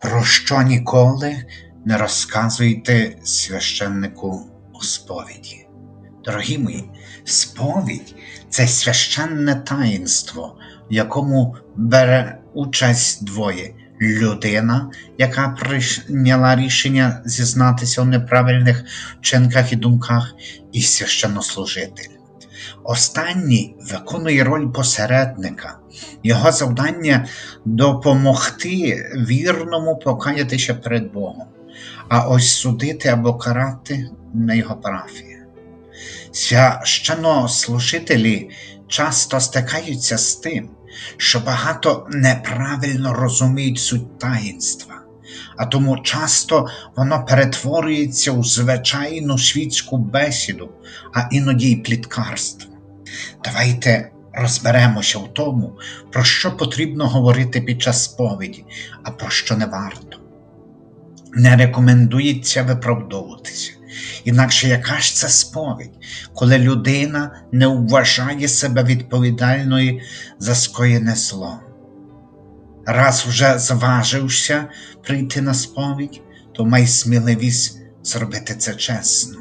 Про що ніколи не розказуйте священнику у сповіді. Дорогі мої, сповідь це священне таїнство, в якому бере участь двоє. Людина, яка прийняла рішення зізнатися у неправильних вчинках і думках, і священнослужитель. Останній виконує роль посередника. Його завдання допомогти вірному покаятися перед Богом, а ось судити або карати на його парафії. Священнослужителі часто стикаються з тим, що багато неправильно розуміють суть таїнства, а тому часто воно перетворюється у звичайну світську бесіду, а іноді й пліткарство. Давайте розберемося в тому, про що потрібно говорити під час сповіді, а про що не варто. Не рекомендується виправдовуватися. Інакше яка ж це сповідь, коли людина не вважає себе відповідальною за скоєне зло? Раз вже зважився прийти на сповідь, то май сміливість зробити це чесно.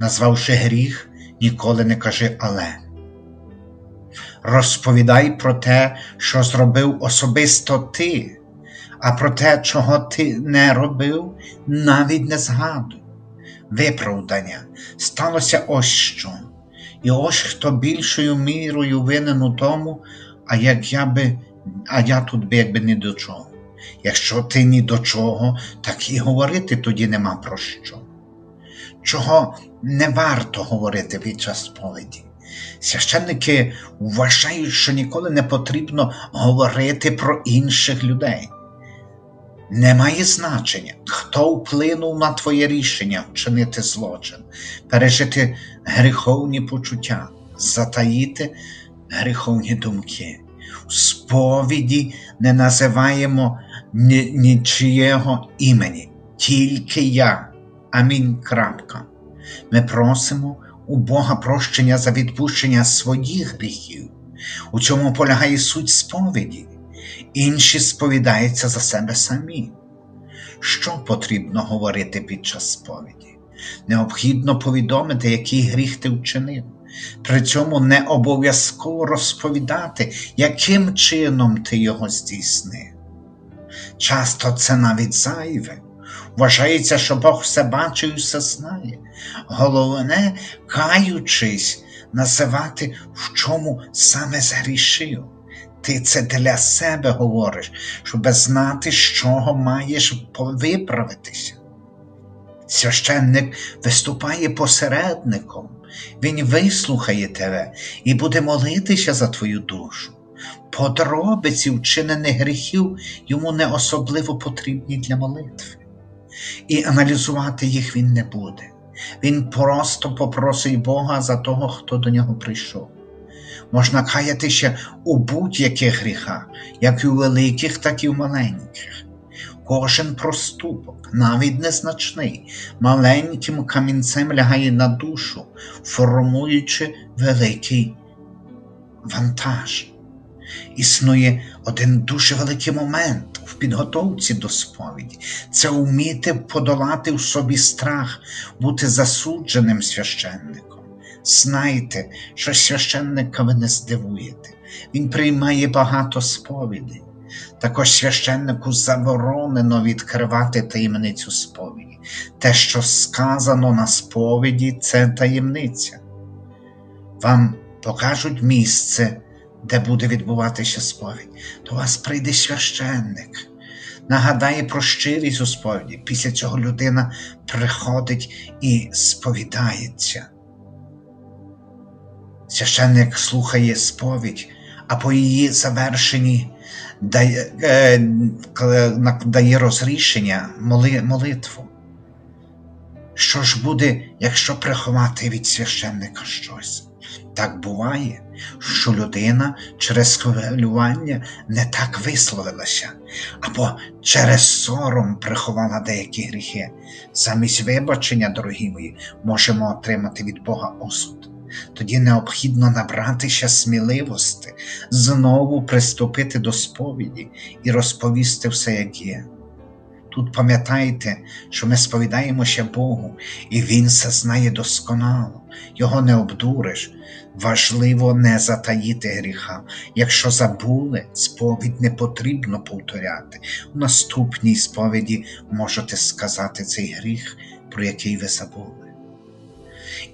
Назвавши гріх, ніколи не кажи але. Розповідай про те, що зробив особисто ти, а про те, чого ти не робив, навіть не згадуй. Виправдання сталося ось що. І ось хто більшою мірою винен у тому, а як я би, а я тут би якби ні до чого. Якщо ти ні до чого, так і говорити тоді нема про що. Чого не варто говорити під час сповіді? Священники вважають, що ніколи не потрібно говорити про інших людей. Немає значення, хто вплинув на твоє рішення вчинити злочин, пережити гріховні почуття, затаїти гріховні думки. У сповіді не називаємо ні, нічиєго імені, тільки я. Амінь. крапка. Ми просимо у Бога прощення за відпущення своїх гріхів. У цьому полягає суть сповіді. Інші сповідаються за себе самі. Що потрібно говорити під час сповіді? Необхідно повідомити, який гріх ти вчинив. При цьому не обов'язково розповідати, яким чином ти його здійснив. Часто це навіть зайве. Вважається, що Бог все бачить і все знає. Головне, каючись, називати, в чому саме згрішив. Ти це для себе говориш, щоб знати, з чого маєш виправитися. Священник виступає посередником, він вислухає тебе і буде молитися за твою душу. Подробиці вчинених гріхів йому не особливо потрібні для молитви, і аналізувати їх він не буде. Він просто попросить Бога за того, хто до нього прийшов. Можна каятися у будь-яких гріхах, як і у великих, так і в маленьких. Кожен проступок, навіть незначний, маленьким камінцем лягає на душу, формуючи великий вантаж. Існує один дуже великий момент в підготовці до сповіді це вміти подолати в собі страх, бути засудженим священником. Знайте, що священника ви не здивуєте, він приймає багато сповідей. Також священнику заборонено відкривати таємницю сповіді. Те, що сказано на сповіді, це таємниця. Вам покажуть місце, де буде відбуватися сповідь. До вас прийде священник, нагадає про щирість у сповіді. Після цього людина приходить і сповідається. Священник слухає сповідь, а по її завершенні дає е, дає розрішення моли, молитву. Що ж буде, якщо приховати від священника щось? Так буває, що людина через хвилювання не так висловилася, або через сором приховала деякі гріхи. Замість вибачення, дорогі мої, можемо отримати від Бога осуд. Тоді необхідно набратися сміливості, знову приступити до сповіді і розповісти все, як є. Тут пам'ятайте, що ми сповідаємося Богу, і Він все знає досконало, його не обдуриш. Важливо не затаїти гріха. Якщо забули, сповідь не потрібно повторяти. У наступній сповіді можете сказати цей гріх, про який ви забули.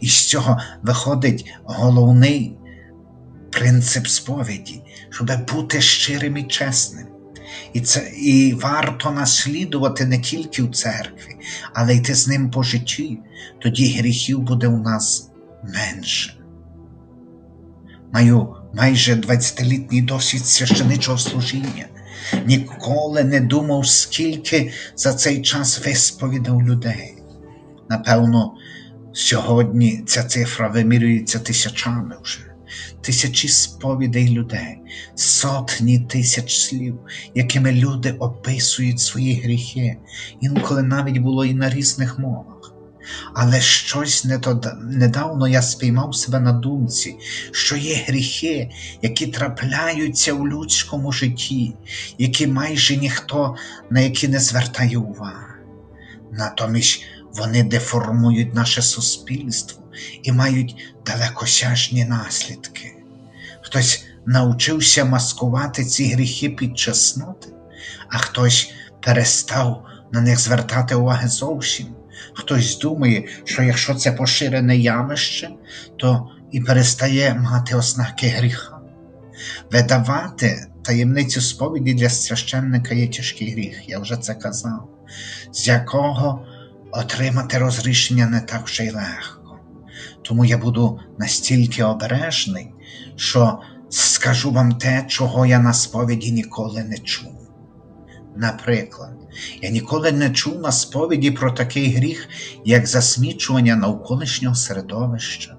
І з цього виходить головний принцип сповіді, щоб бути щирим і чесним. І це і варто наслідувати не тільки в церкві, але йти з ним по житті. Тоді гріхів буде у нас менше. Маю майже 20-літній досвід священичого служіння. Ніколи не думав, скільки за цей час висповідав людей. Напевно, сьогодні ця цифра вимірюється тисячами вже тисячі сповідей людей, сотні тисяч слів, якими люди описують свої гріхи, інколи навіть було і на різних мовах. Але щось недавно я спіймав себе на думці, що є гріхи, які трапляються у людському житті, які майже ніхто на які не звертає уваги. Натомість вони деформують наше суспільство і мають далекосяжні наслідки. Хтось навчився маскувати ці гріхи під чесноти, а хтось перестав на них звертати уваги зовсім. Хтось думає, що якщо це поширене явище, то і перестає мати ознаки гріха. Видавати таємницю сповіді для священника є тяжкий гріх, я вже це казав, з якого отримати розрішення не так вже й легко. Тому я буду настільки обережний, що скажу вам те, чого я на сповіді ніколи не чув. Наприклад, я ніколи не чув на сповіді про такий гріх, як засмічування навколишнього середовища.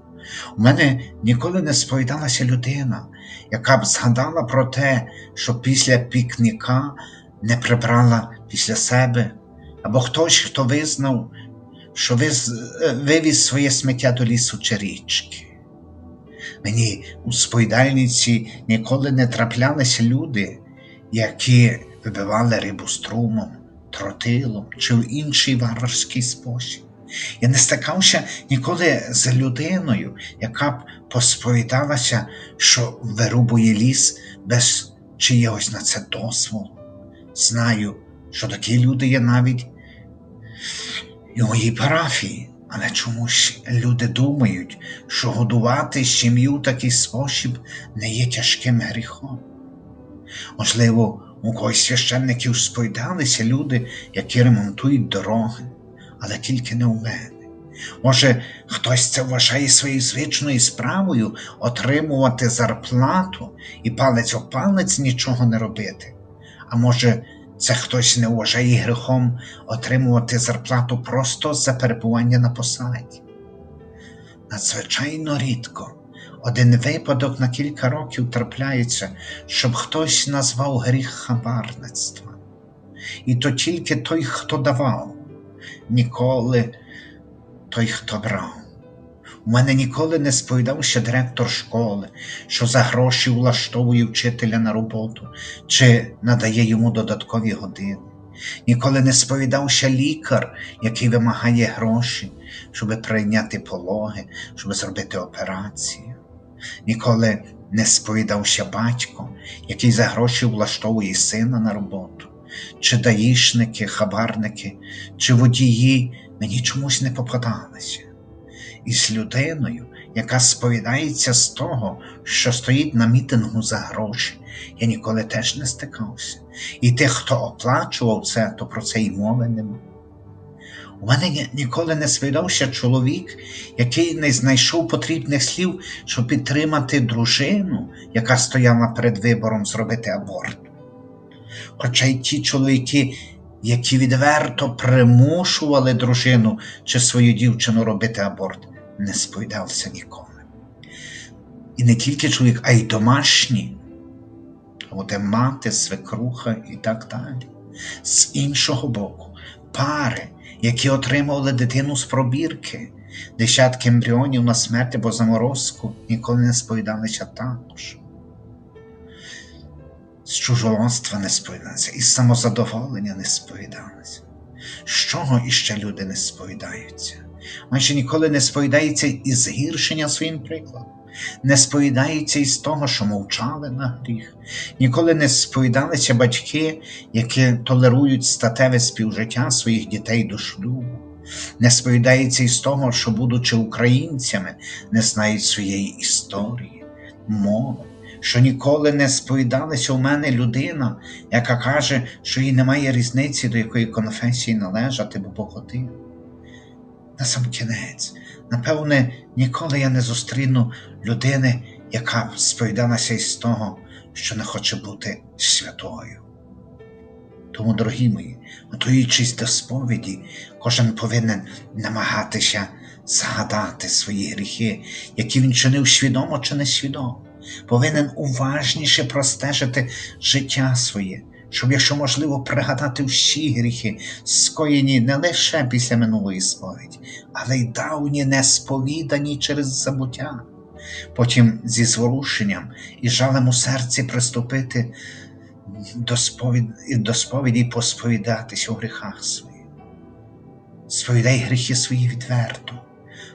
У мене ніколи не сповідалася людина, яка б згадала про те, що після пікніка не прибрала після себе або хтось, хто визнав, що вивіз своє сміття до лісу чи річки. Мені у сповідальниці ніколи не траплялися люди, які вибивали рибу струмом, тротилом чи в інший варварський спосіб. Я не стикався ніколи з людиною, яка б посповідалася, що вирубує ліс без чиєгось на це дозволу. Знаю, що такі люди є навіть моїй парафії, але чомусь люди думають, що годувати сім'ю в такий спосіб не є тяжким гріхом. Можливо, у когось священників сповідалися люди, які ремонтують дороги, але тільки не у мене. Може, хтось це вважає своєю звичною справою отримувати зарплату і палець о палець нічого не робити. А може, це хтось не вважає грехом отримувати зарплату просто за перебування на посаді. Надзвичайно рідко один випадок на кілька років трапляється, щоб хтось назвав гріх хабарництва. І то тільки той, хто давав, ніколи той, хто брав. У мене ніколи не сповідався директор школи, що за гроші влаштовує вчителя на роботу чи надає йому додаткові години. Ніколи не сповідався лікар, який вимагає гроші, щоб прийняти пологи, щоб зробити операцію. Ніколи не сповідався батько, який за гроші влаштовує сина на роботу, чи даїшники, хабарники, чи водії мені чомусь не попадалися із людиною, яка сповідається з того, що стоїть на мітингу за гроші. Я ніколи теж не стикався. І тих, хто оплачував це, то про це й мови нема. У мене ніколи не сповідався чоловік, який не знайшов потрібних слів, щоб підтримати дружину, яка стояла перед вибором зробити аборт. Хоча й ті чоловіки, які відверто примушували дружину чи свою дівчину робити аборт, не сповідався ніколи. І не тільки чоловік, а й домашні, буде мати, свекруха і так далі. З іншого боку, пари, які отримували дитину з пробірки, десятки ембріонів на смерть або заморозку, ніколи не сповідалися також. З чужолонства не сповідалися, із самозадоволення не сповідалися. З чого іще люди не сповідаються? Майже ніколи не сповідаються із згіршення своїм прикладом, не сповідаються із того, що мовчали на гріх, ніколи не сповідалися батьки, які толерують статеве співжиття своїх дітей до шлюбу, не сповідаються із того, що, будучи українцями, не знають своєї історії, мови. Що ніколи не сповідалася у мене людина, яка каже, що їй немає різниці, до якої конфесії належати, бо погодив. На сам кінець, напевне, ніколи я не зустріну людини, яка сповідалася із того, що не хоче бути святою. Тому, дорогі мої, готуючись до сповіді, кожен повинен намагатися згадати свої гріхи, які він чинив свідомо чи несвідомо, повинен уважніше простежити життя своє, щоб, якщо можливо, пригадати всі гріхи, скоєні не лише після минулої сповіді, але й давні несповідані через забуття. Потім зі зворушенням і жалем у серці приступити до сповіді, до сповіді і посповідатись у гріхах своїх. Сповідай гріхи свої відверто,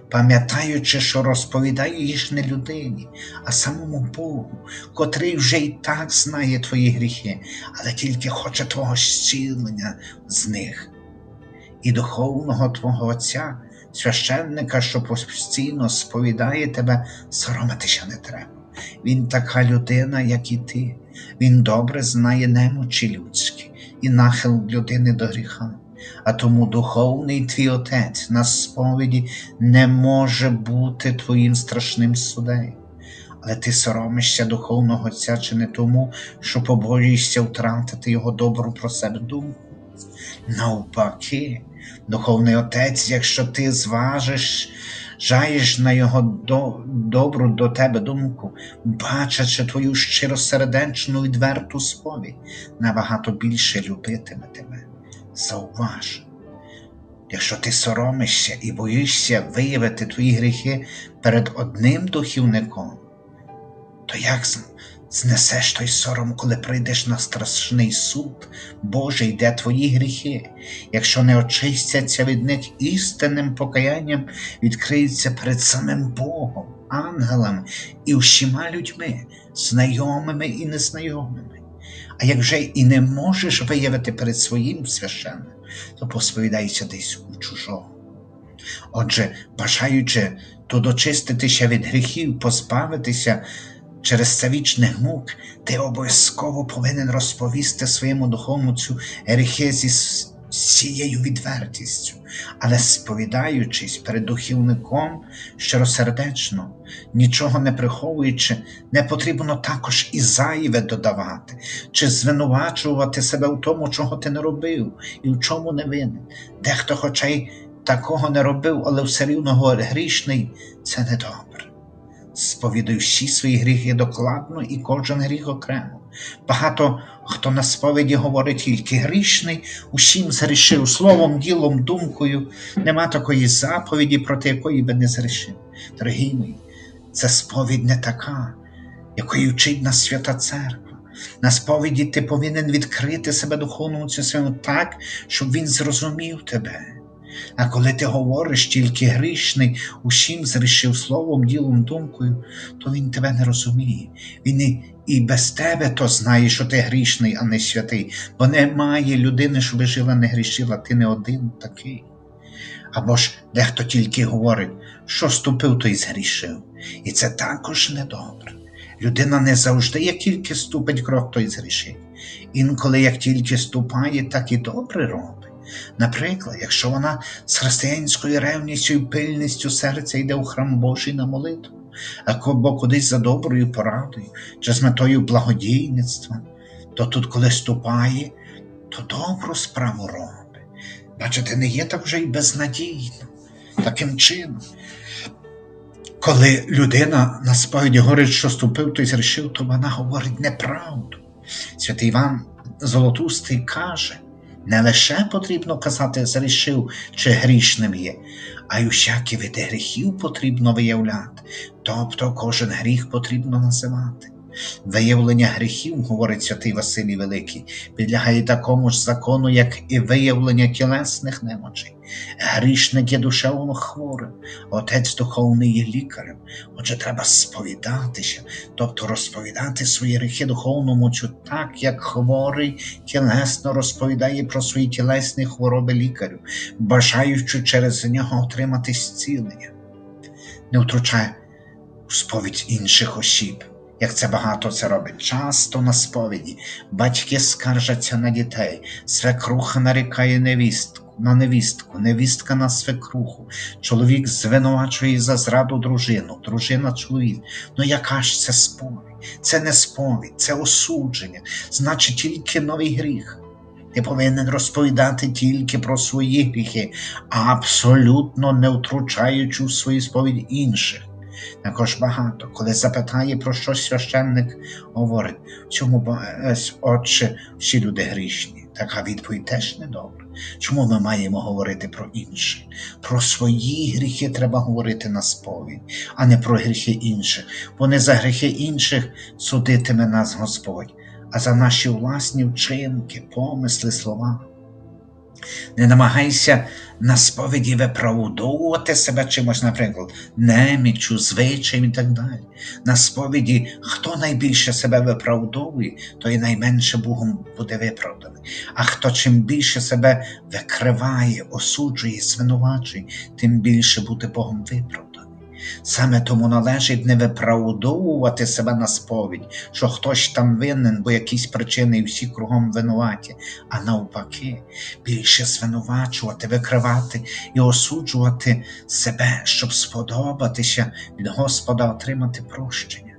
пам'ятаючи, що розповідаю їх не людині, а самому Богу, котрий вже й так знає твої гріхи, але тільки хоче твого зцілення з них. І духовного Твого Отця, священника, що постійно сповідає тебе, соромитися не треба. Він така людина, як і ти. Він добре знає немочі людські і нахил людини до гріха. А тому духовний твій отець на сповіді не може бути твоїм страшним судею. Але ти соромишся духовного отця чи не тому, що побоюєшся втратити його добру про себе думку. Навпаки, духовний отець, якщо ти зважиш, жаєш на його до, добру до тебе думку, бачачи твою щиросердечну відверту сповідь, набагато більше любитиме тебе. Зауваж, якщо ти соромишся і боїшся виявити твої гріхи перед одним духівником, то як знесеш той сором, коли прийдеш на страшний суд? Божий, де твої гріхи, якщо не очистяться від них істинним покаянням, відкриються перед самим Богом, ангелами і всіма людьми, знайомими і незнайомими. А як же і не можеш виявити перед своїм священним, то посповідайся десь у чужого. Отже, бажаючи то дочиститися від гріхів, позбавитися через це вічних мук, ти обов'язково повинен розповісти своєму духовному цю гріхи зі всією відвертістю, але сповідаючись перед духівником щиросердечно, нічого не приховуючи, не потрібно також і зайве додавати, чи звинувачувати себе в тому, чого ти не робив, і в чому не винен. Дехто, хоча й такого не робив, але все рівно грішний, це недобре. Сповідуй всі свої гріхи докладно і кожен гріх окремо. Багато хто на сповіді говорить тільки грішний, усім згрішив словом, ділом, думкою, нема такої заповіді, проти якої би не згрішив. Дорогі мої, це сповідь не така, якої вчить нас свята церква. На сповіді ти повинен відкрити себе духовному своєму так, щоб він зрозумів тебе. А коли ти говориш тільки грішний, усім зрішив словом, ділом, думкою, то він тебе не розуміє. Він і, без тебе то знає, що ти грішний, а не святий, бо немає людини, щоб жила, не грішила, ти не один такий. Або ж дехто тільки говорить, що ступив, то й згрішив. І це також недобре. Людина не завжди, як тільки ступить крок, то й згрішить. Інколи як тільки ступає, так і добре робить. Наприклад, якщо вона з християнською ревністю і пильністю серця йде у храм Божий на молитву, або кудись за доброю порадою чи з метою благодійництва, то тут, коли ступає, то добру справу робить. Бачите, не є так вже й безнадійно, таким чином. Коли людина на сповіді говорить, що ступив, той зрішив, то вона говорить неправду. Святий Іван Золотустий каже, не лише потрібно казати зрішив чи грішним є, а й усякі види гріхів потрібно виявляти, тобто кожен гріх потрібно називати. Виявлення гріхів, говорить святий Василій Великий, підлягає такому ж закону, як і виявлення тілесних немочей. Грішник є душевно хворим, отець духовний є лікарем. Отже, треба сповідатися, тобто розповідати свої гріхи духовному чу так, як хворий тілесно розповідає про свої тілесні хвороби лікарю, бажаючи через нього отримати зцілення. Не втручає у сповідь інших осіб. Як це багато це робить. Часто на сповіді батьки скаржаться на дітей, свекруха нарікає невістку, на невістку, невістка на свекруху, чоловік звинувачує за зраду дружину, дружина чоловік. Ну яка ж це сповідь? Це не сповідь, це осудження, значить тільки новий гріх. Ти повинен розповідати тільки про свої гріхи, абсолютно не втручаючи у свою сповідь інших. Також багато, коли запитає про що священник, говорить, чому отче, всі люди грішні. Така відповідь теж недобра. Чому ми маємо говорити про інше? Про свої гріхи треба говорити на сповідь, а не про гріхи інших, бо не за гріхи інших судитиме нас Господь, а за наші власні вчинки, помисли, слова. Не намагайся на сповіді виправдовувати себе чимось, наприклад, немічу, звичаєм і так далі. На сповіді, хто найбільше себе виправдовує, той найменше Богом буде виправданий. А хто чим більше себе викриває, осуджує, звинувачує, тим більше буде Богом виправданий. Саме тому належить не виправдовувати себе на сповідь, що хтось там винен, бо якісь причини і всі кругом винуваті, а навпаки, більше звинувачувати, викривати і осуджувати себе, щоб сподобатися від Господа отримати прощення.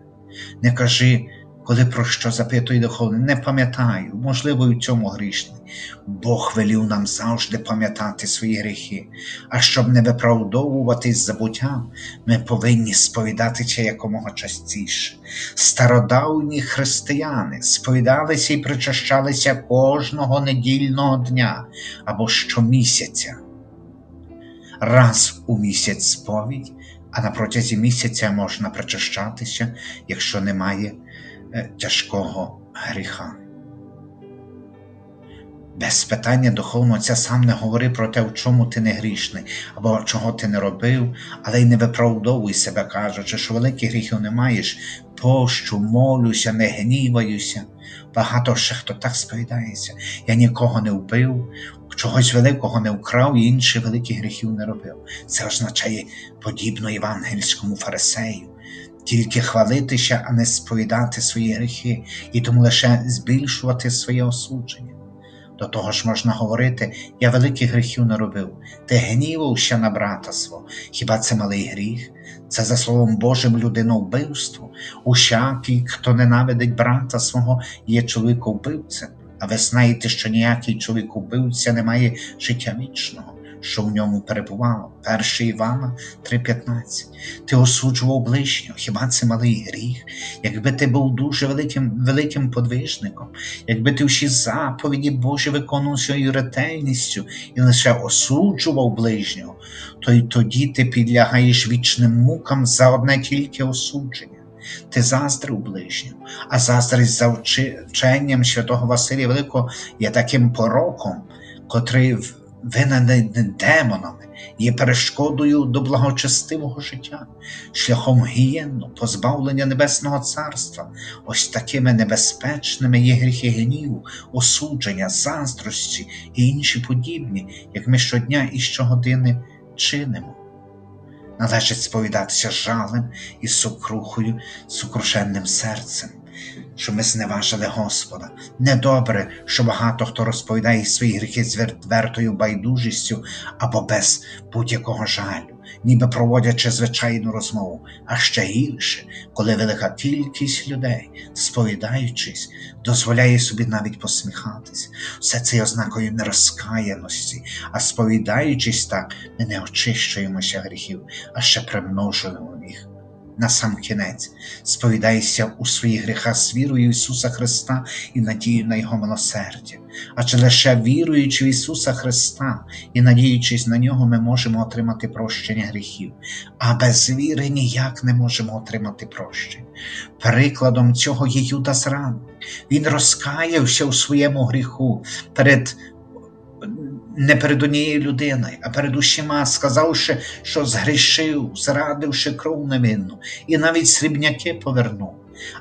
Не кажи, коли про що запитує духовний, не пам'ятаю, можливо, і в цьому грішний. Бог велів нам завжди пам'ятати свої гріхи, а щоб не виправдовуватись забуттям, ми повинні сповідатися якомога частіше. Стародавні християни сповідалися і причащалися кожного недільного дня або щомісяця. Раз у місяць сповідь, а на протязі місяця можна причащатися, якщо немає тяжкого гріха. Без питання духовного отця сам не говори про те, в чому ти не грішний, або чого ти не робив, але й не виправдовуй себе, кажучи, що великих гріхів не маєш, пощу, молюся, не гніваюся. Багато ще хто так сповідається. Я нікого не вбив, чогось великого не вкрав і інших великих гріхів не робив. Це означає подібно євангельському фарисею тільки хвалитися, а не сповідати свої гріхи, і тому лише збільшувати своє осудження. До того ж можна говорити, я великих гріхів не робив, ти гнівався на брата свого. Хіба це малий гріх? Це за словом Божим людиновбивство. Усякий, хто ненавидить брата свого, є чоловіком-вбивцем. А ви знаєте, що ніякий чоловік-убивця не має життя вічного що в ньому перебувало. 1 Івана 3,15. Ти осуджував ближнього, хіба це малий гріх? Якби ти був дуже великим великим подвижником, якби ти всі заповіді Божі виконував своєю ретельністю і лише осуджував ближнього, то й тоді ти підлягаєш вічним мукам за одне тільки осудження. Ти заздрив ближньому, а заздрість за вченням святого Василія Великого є таким пороком, котрий винайдений демонами, є перешкодою до благочестивого життя, шляхом гієнну, позбавлення Небесного Царства, ось такими небезпечними є гріхи гніву, осудження, заздрості і інші подібні, як ми щодня і щогодини чинимо. Належить сповідатися жалем і сукрухою, сукрушенним серцем що ми зневажили Господа. Недобре, що багато хто розповідає свої гріхи з відвертою байдужістю або без будь-якого жалю, ніби проводячи звичайну розмову, а ще гірше, коли велика кількість людей, сповідаючись, дозволяє собі навіть посміхатись. Все це є ознакою нерозкаяності, а сповідаючись так, ми не очищуємося гріхів, а ще примножуємо їх. На сам кінець, сповідайся у своїх гріхах з вірою Ісуса Христа і надію на Його милосердя. Адже лише віруючи в Ісуса Христа і надіючись на нього, ми можемо отримати прощення гріхів, а без віри ніяк не можемо отримати прощення. Прикладом цього є Юдас Ран. Він розкаявся у своєму гріху перед не перед однією людиною, а перед усіма, сказавши, що згрішив, зрадивши кров невинну, і навіть срібняки повернув.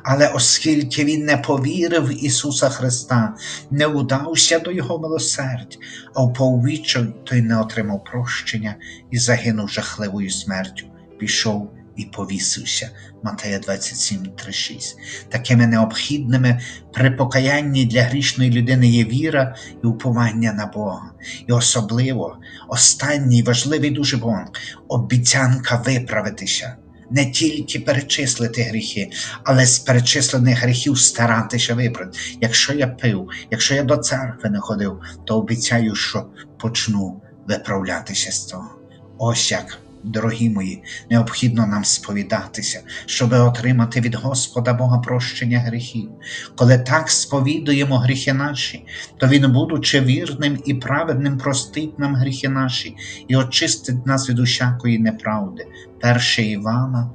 Але оскільки він не повірив в Ісуса Христа, не удався до Його милосердя, а впав відчай, той не отримав прощення і загинув жахливою смертю, пішов і повісився. Матея 27, 3, 6. Такими необхідними при покаянні для грішної людини є віра і уповання на Бога. І особливо останній важливий дуже пункт – обіцянка виправитися. Не тільки перечислити гріхи, але з перечислених гріхів старатися виправити. Якщо я пив, якщо я до церкви не ходив, то обіцяю, що почну виправлятися з того. Ось як, дорогі мої, необхідно нам сповідатися, щоб отримати від Господа Бога прощення гріхів. Коли так сповідуємо гріхи наші, то Він, будучи вірним і праведним, простить нам гріхи наші і очистить нас від усякої неправди. 1 Івана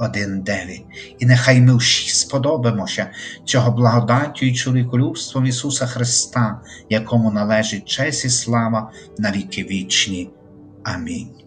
1.9. І нехай ми всі сподобаємося цього благодаттю і чоловіколюбством Ісуса Христа, якому належить честь і слава на віки вічні. Амінь.